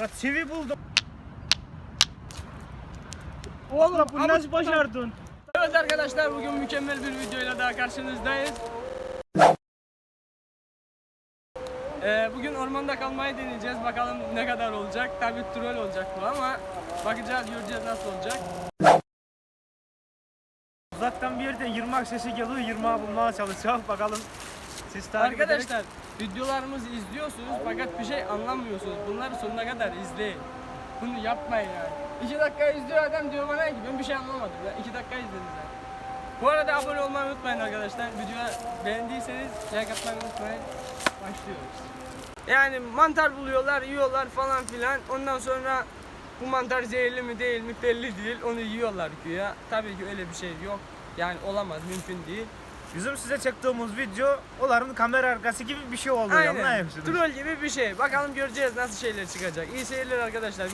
La çivi buldum. Oğlum Bunu nasıl başardın? Evet arkadaşlar bugün mükemmel bir videoyla daha karşınızdayız. Ee, bugün ormanda kalmayı deneyeceğiz. Bakalım ne kadar olacak. Tabii troll olacak bu ama bakacağız göreceğiz nasıl olacak. Uzaktan bir yerden yırmak sesi geliyor. Yırmağı bulmaya çalışacağım. Bakalım siz takip ederek- Arkadaşlar videolarımızı izliyorsunuz fakat bir şey anlamıyorsunuz. Bunları sonuna kadar izleyin. Bunu yapmayın yani. İki dakika izliyor adam diyor bana ki ben bir şey anlamadım ya. İki dakika izlediniz yani. Bu arada abone olmayı unutmayın arkadaşlar. Videoyu beğendiyseniz like atmayı unutmayın. Başlıyoruz. Yani mantar buluyorlar, yiyorlar falan filan. Ondan sonra bu mantar zehirli mi değil mi belli değil. Onu yiyorlar güya. Tabii ki öyle bir şey yok. Yani olamaz, mümkün değil. Bizim size çektiğimiz video onların kamera arkası gibi bir şey oldu. Aynen. Troll gibi bir şey. Bakalım göreceğiz nasıl şeyler çıkacak. İyi seyirler arkadaşlar.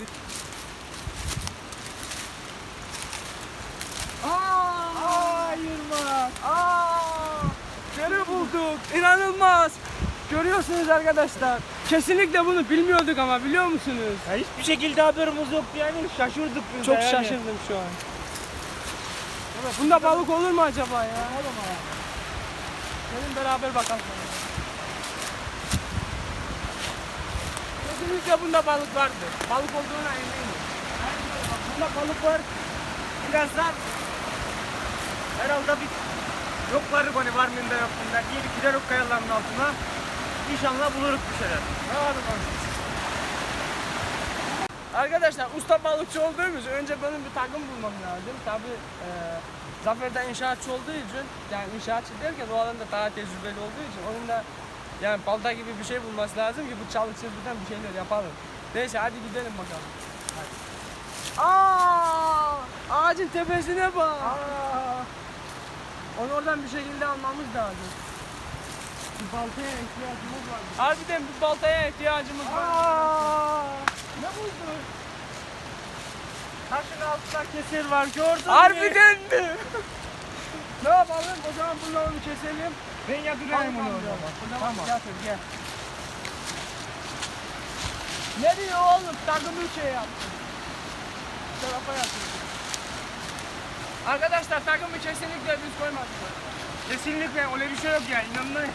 Aa! Yırmak. Aa! Deri bulduk. İnanılmaz. Görüyorsunuz arkadaşlar. Kesinlikle bunu bilmiyorduk ama biliyor musunuz? Ya hiçbir şekilde haberimiz yok yani şaşırdık biz de Çok yani. şaşırdım şu an. Bunda balık olur mu acaba ya? Gelin beraber bakalım. Kesinlikle bunda balık vardır. Balık olduğuna eminim. Bunda balık var. Birazdan herhalde bir yokları hani var da yok muyum da diye bir gider o kayaların altına. İnşallah buluruz bir şeyler. Hadi bakalım. Arkadaşlar usta balıkçı olduğumuz önce benim bir takım bulmam lazım. Tabi e, Zafer de inşaatçı olduğu için yani inşaatçı derken o alanda daha tecrübeli olduğu için onun da yani balta gibi bir şey bulması lazım ki bu çalışsız birden bir şeyler yapalım. Neyse hadi gidelim bakalım. Hadi. Aa, ağacın tepesine bak. Onu oradan bir şekilde almamız lazım. Bir baltaya ihtiyacımız var. Harbiden bir baltaya ihtiyacımız var. Ne buldun? Taşın altında kesir var gördün mü? Harbiden mi? ne yapalım? O zaman bununla onu keselim. Ben yatırayım onu o zaman. Tamam. Yatır gel. Ne diyor oğlum? Takımı şey yaptı. Bu tarafa yatır. Arkadaşlar takımı kesinlikle biz koymadık. Kesinlikle öyle bir şey yok ya inanmayın.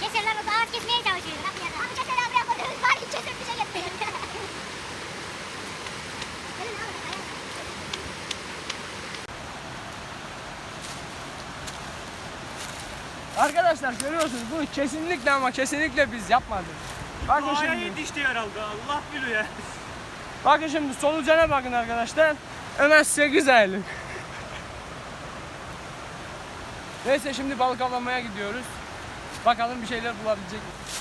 Keserler o ağaç kesmeye çalışıyor. Abi keser abi yapalım. Bari keser bir şey yapmayalım. Gelin abi. ayağa. Arkadaşlar görüyorsunuz bunu kesinlikle ama kesinlikle biz yapmadık. Bakın Aya şimdi. yetişti herhalde Allah biliyor. Bakın şimdi solucana bakın arkadaşlar. Az 8 aylık. Neyse şimdi balık avlamaya gidiyoruz. Bakalım bir şeyler bulabilecek miyiz?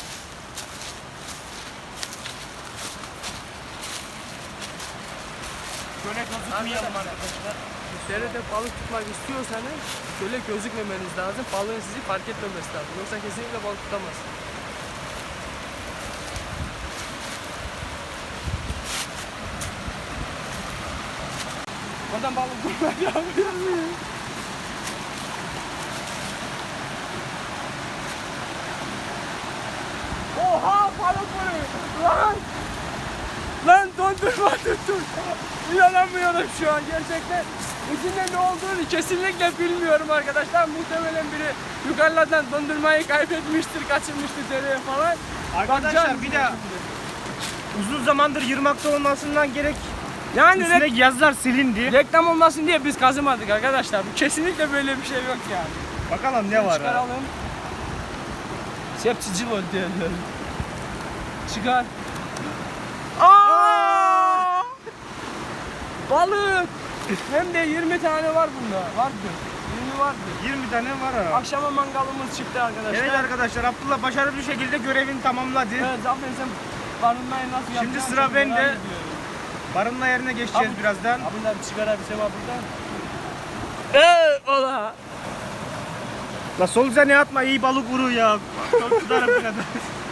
Şöyle gözükmeyelim arkadaşlar. Derede balık tutmak istiyorsanız şöyle gözükmemeniz lazım. Balığın sizi fark etmemesi lazım. Yoksa kesinlikle balık tutamazsınız. Oradan balık tutmak yapıyor muyum? Oha balık vuruyor. Lan! Lan dondurma tuttum. İnanamıyorum şu an gerçekten. İçinde ne olduğunu kesinlikle bilmiyorum arkadaşlar. Muhtemelen biri yukarıdan dondurmayı kaybetmiştir, kaçırmıştır dereye falan. Arkadaşlar Bakacağız bir de uzun zamandır yırmakta olmasından gerek Yani üstüne rek- yazılar silindi. reklam olmasın diye biz kazımadık arkadaşlar. Bu kesinlikle böyle bir şey yok yani. Bakalım ne var ha. Çıkaralım. Sepçici var diyorlar. Çıkar. Aa! Balık. Hem de 20 tane var bunda. Vardır. 20 vardır. 20 tane var ha. Akşama mangalımız çıktı arkadaşlar. Evet arkadaşlar Abdullah başarılı bir şekilde görevini tamamladı. Evet zaten sen barınmayı nasıl yapacaksın? Şimdi sıra bende. Barınma yerine geçeceğiz Abi- birazdan. Abi bir sigara bir şey var burada. Eee ola. La soluca ne atma iyi balık vurur ya. Çok tutarım bir kadar.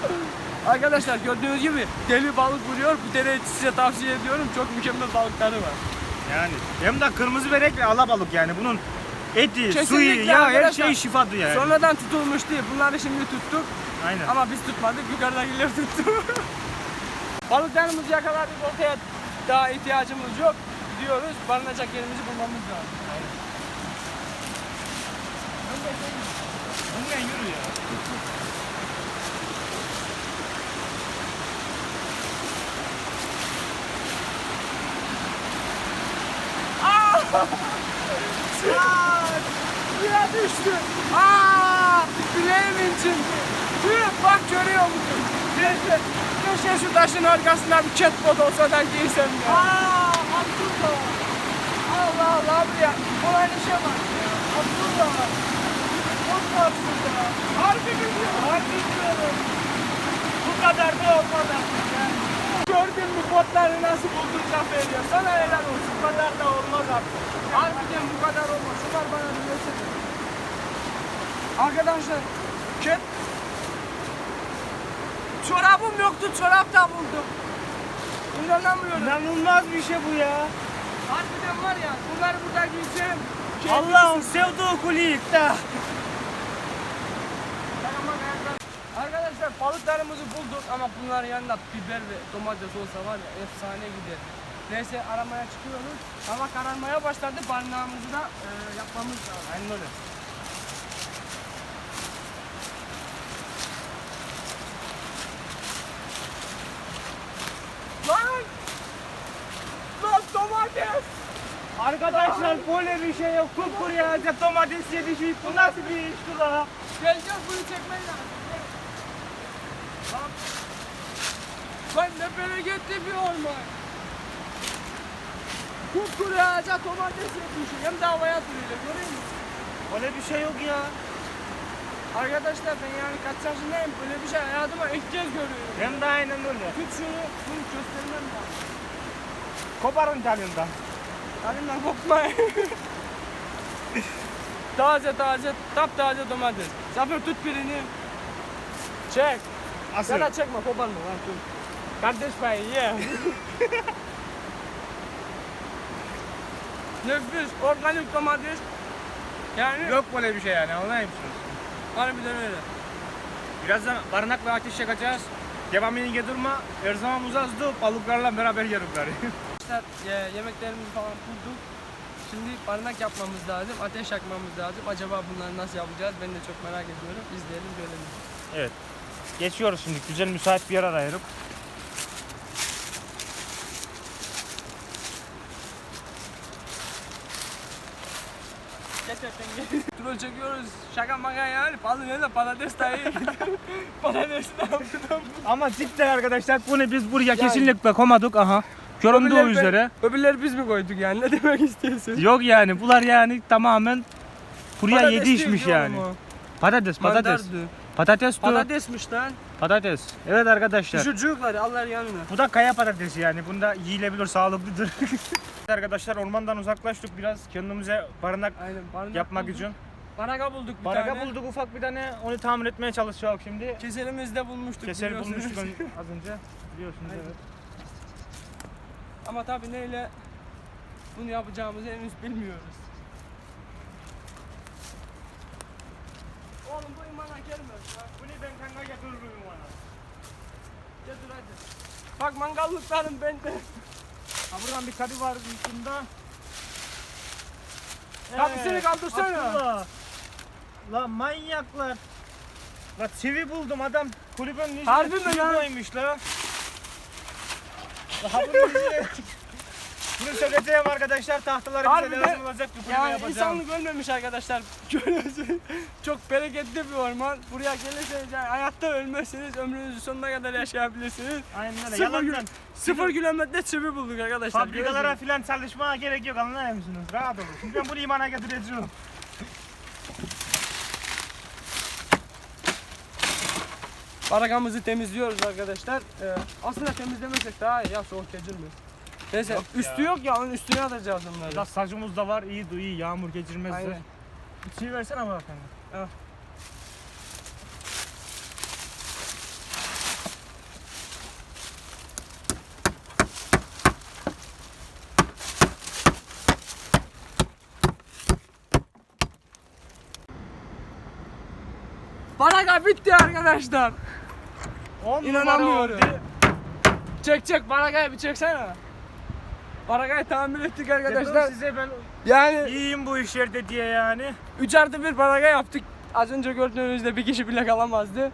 Arkadaşlar gördüğünüz gibi deli balık vuruyor. Bu tane size tavsiye ediyorum. Çok mükemmel balıkları var. Yani hem de kırmızı benekli alabalık yani bunun eti, Kesinlikle suyu, ya her arkadaşlar. şey şifadır yani. Sonradan tutulmuş değil. Bunları şimdi tuttuk. Aynen. Ama biz tutmadık. Yukarıdakiler tuttu. Balıklarımızı yakaladık. Ortaya daha ihtiyacımız yok. Diyoruz. Barınacak yerimizi bulmamız lazım. Bununla yürü ya. Suya düştü. Aa, bileğim incindi. Tüh, bak görüyor musun? Neyse, keşke şu taşın arkasında bir catbot olsa da giysem ya. Aa, Abdullah. Allah Allah abi ya. Olay işe bak. Abdullah. Çok ya. Harbi biliyorum. Harbi biliyorum. Bu kadar da olmadı artık ya. Gördün mü botları nasıl buldun Zafer ya? Sana helal olsun. Bu kadar da olmaz artık. Harbiden bu kadar olmaz. Şunlar bana bir. Arkadaşlar, ket Çorabım yoktu, çorap da buldum. İnanamıyorum. İnanılmaz bir şey bu ya. Harbiden var ya, bunları burada giyeceğim. Keyifli Allah'ın sevdiği kulik da. Arkadaşlar balıklarımızı bulduk ama bunların yanında biber ve domates olsa var ya efsane gider. Neyse aramaya çıkıyoruz. Hava kararmaya başladı. Barınağımızı da e, yapmamız lazım. Aynen öyle. Lan! Lan domates! Arkadaşlar böyle bir şey yok. Kupkuru ya. Domates yetişmiş. Bu nasıl bir iş bu la? Gel gel bunu çekmen lazım. Gel. Lan. Lan ne bereketli bir orman. Kupkuru ağaca domates yetişiyor. Hem de havaya duruyor. Görüyor musun? Öyle bir şey yok ya. Arkadaşlar ben yani kaç yaşındayım böyle bir şey hayatıma ilk kez görüyorum. Hem de aynen öyle. Tut şunu, bunu göstermem lazım. Koparın dalından. Elimden kopmayın. taze taze, taptaze domates. Zafer tut birini. Çek. Asıl. Ya da çekme, koparma lan tut. Kardeş payı ye. Nefis, organik domates. Yani Yok böyle bir şey yani anlayayım mısınız? harbiden öyle. Birazdan barınak ve ateş yakacağız. Devam edin durma. Her zaman uzazdı. Balıklarla beraber gari. Arkadaşlar ye- yemeklerimizi falan bulduk. Şimdi barınak yapmamız lazım, ateş yakmamız lazım. Acaba bunları nasıl yapacağız? Ben de çok merak ediyorum. İzleyelim, görelim. evet. Geçiyoruz şimdi. Güzel müsait bir yer arayırıp. Gerçekten gel. Troll çekiyoruz. Şaka maka yani. Fazla ne de patates dahi. patates de Ama cidden arkadaşlar bunu biz buraya kesinlikle koymadık. Aha. Göründüğü Öbürleri ben- üzere. Öbürleri biz mi koyduk yani? Ne demek istiyorsun? Yok yani. Bunlar yani tamamen buraya Patates yedi değil oğlum yani. o. Patates, patates. Mandardı. Patates, patates. Patatesmiş lan. Patates. Evet arkadaşlar. Çocuklar Allah yanına. Bu da kaya patatesi yani. Bunda yiyilebilir, sağlıklıdır. arkadaşlar ormandan uzaklaştık biraz. Kendimize barınak Aynen. Barınak yapmak bulduk. için. Baraka bulduk bir Baraka tane. bulduk ufak bir tane. Onu tamir etmeye çalışacağız şimdi. Keserimizde bulmuştuk. Keser biliyorsunuz. bulmuştuk ön- az önce. Biliyorsunuz Aynen. evet. Ama tabii neyle bunu yapacağımızı henüz bilmiyoruz. Oğlum bu imana gelmez ya. Bunu ben kanka getiririm bana. Gel dur hadi. Bak mangallıklarım bende. Ha buradan bir kadı var üstünde. Kapısını kaldırsana. Abdullah. La manyaklar. La çivi buldum adam kulübün içine Harbi mi çivi lan? koymuş la. La bunun içine- Bunu söyleyeceğim arkadaşlar tahtaları bize Harbiden- lazım olacak bir kulübe Yani yapacağım. insanlık ölmemiş arkadaşlar. Görüyorsunuz. Çok bereketli bir orman. Buraya gelirseniz yani hayatta ölmezseniz ömrünüzün sonuna kadar yaşayabilirsiniz. Aynen öyle Sıfır, yalandan. gül- sıfır kilometre çivi bulduk arkadaşlar. Fabrikalara Görüyorsunuz. filan çalışmaya gerek yok anlıyor musunuz? Rahat olun. Şimdi ben bunu imana getireceğim. Barakamızı temizliyoruz arkadaşlar. Ee, aslında temizlemesek daha iyi ya soğuk geçirmez. Neyse üstü yok ya onun üstüne atacağız onları. Biraz sacımız da var iyi iyi yağmur geçirmez. Aynen. Suyu versene ama kanka. Al. Baraga bitti arkadaşlar. 10 İnanamıyorum. Çek çek Baraga'ya bir çeksene. Baraka'yı tamir ettik Arkadaşlar size ben Yani iyiyim bu işlerde diye yani. 3 artı 1 Baraka yaptık. Az önce gördüğünüzde bir kişi bile kalamazdı.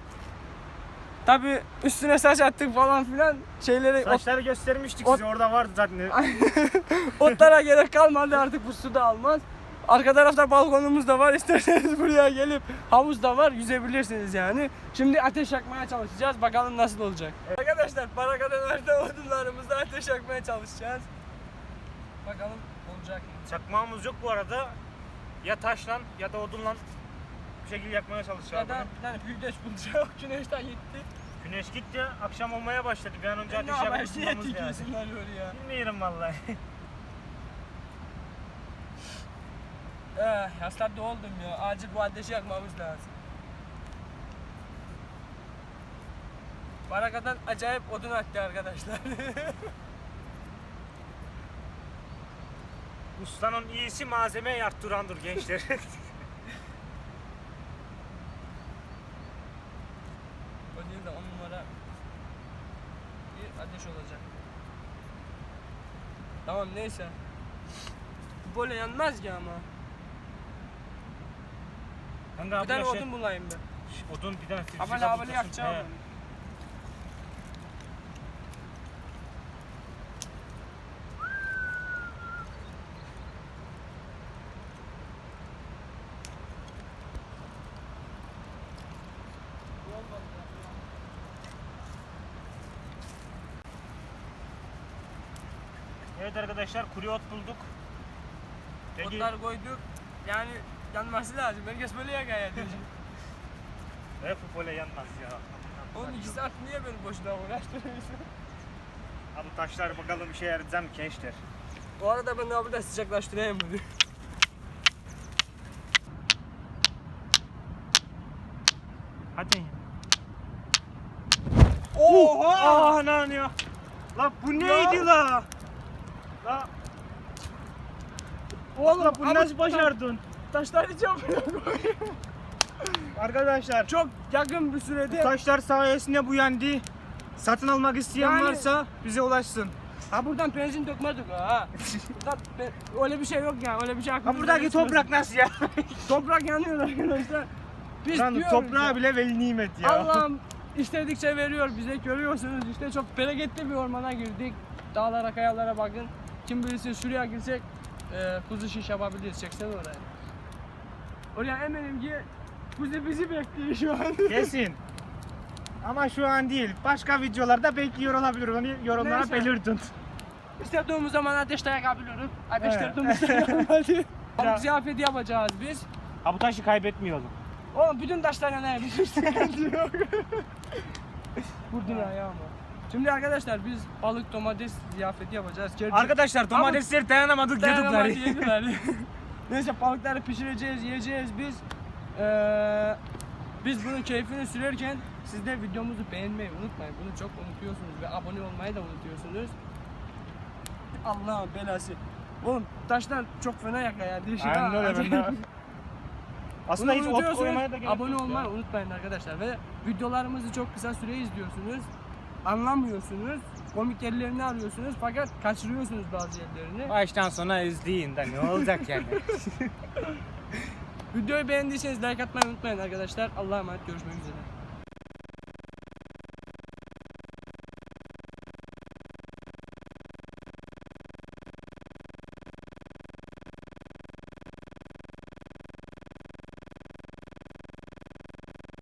Tabi üstüne saç attık falan filan şeyleri ot- Saçları göstermiştik o- size orada vardı zaten. otlara gerek kalmadı artık bu su da almaz. Arka tarafta balkonumuz da var. İsterseniz buraya gelip havuz da var. Yüzebilirsiniz yani. Şimdi ateş yakmaya çalışacağız. Bakalım nasıl olacak. Arkadaşlar Baraka'dan artan odunlarımızda ateş yakmaya çalışacağız. Bakalım olacak mı? Çakmağımız yok bu arada. Ya taşla ya da odunla bir şekilde yakmaya Ya çalışacağız. da bir tane güneş bulacak. Güneş de gitti. Güneş gitti akşam olmaya başladı. Bir an önce Ne ateş haber yakıp şey ısınmamız lazım. tikiyorsunlar öyle ya. Bilmiyorum vallahi. Eh, hasta oldum ya. Acil bu ateşi yakmamız lazım. Baraka'dan acayip odun attı arkadaşlar. Ustanın iyisi malzeme arttırandır gençler. o değil de on numara bir ateş olacak. Tamam neyse. Bu Böyle yanmaz ki ama. Kanka Bir tane şey- odun bulayım ben. Odun bir tane Ama fırçayla lavalı bulacaksın. yakacağım. He. Evet arkadaşlar kuru ot bulduk. Peki Otlar koyduk. Yani yanması lazım. Herkes böyle yakar yani. hep böyle yanmaz ya. Oğlum iki saat niye beni boşuna uğraştırıyorsun? Abi taşlar bakalım işe yarayacak mı gençler? Bu arada ben de burada sıcaklaştırayım bunu. Hadi. Oha! Ah lan ya. La bu neydi la? La Oğlum ama nasıl başardın? Taşlar hiç yapmıyor. Arkadaşlar Çok yakın bir sürede. taşlar sayesinde bu yendi. Satın almak isteyen Yani- varsa bize ulaşsın. Ha buradan benzin dökmedik ha. Buradan öyle bir şey yok ya. Öyle bir şey Ha aklımıza buradaki toprak nasıl ya? Toprak yanıyor arkadaşlar. Biz Lan toprağa ya, bile veli nimet ya. Allah'ım istedikçe veriyor bize görüyorsunuz işte çok bereketli bir ormana girdik. Dağlara kayalara bakın. Kim bilirsin şuraya girsek e, kuzu şiş yapabiliriz. Çeksene oraya. Oraya eminim ki kuzu bizi bekliyor şu an. Kesin. Ama şu an değil. Başka videolarda bekliyor olabilir. Onu yorumlara Neyse. belirtin. İstediğimiz zaman ateşte yakabiliyoruz. Ateş Evet. evet. yakamadı. Balık ziyafeti yapacağız biz. Ha bu taşı kaybetmeyelim. Oğlum bütün taşlar yanar. Bütün sıkıntı yok. Vurdun ayağıma. Şimdi arkadaşlar biz balık domates ziyafeti yapacağız. Gerçi Arkadaşlar domatesleri dayanamadık dayanamadı yedik yediler. Neyse balıkları pişireceğiz, yiyeceğiz biz. Ee, biz bunun keyfini sürerken siz de videomuzu beğenmeyi unutmayın. Bunu çok unutuyorsunuz ve abone olmayı da unutuyorsunuz. Allah'ın belası. Oğlum taşlar çok fena yakar yani. Şu Aynen öyle ben de- Aslında Bunu hiç ot unutuyorsunuz, koymaya da gerek abone yok olmayı ya. unutmayın arkadaşlar ve videolarımızı çok kısa süre izliyorsunuz. Anlamıyorsunuz. Komik yerlerini arıyorsunuz fakat kaçırıyorsunuz bazı yerlerini. Baştan sona izleyin de ne olacak yani. Videoyu beğendiyseniz like atmayı unutmayın arkadaşlar. Allah'a emanet görüşmek üzere.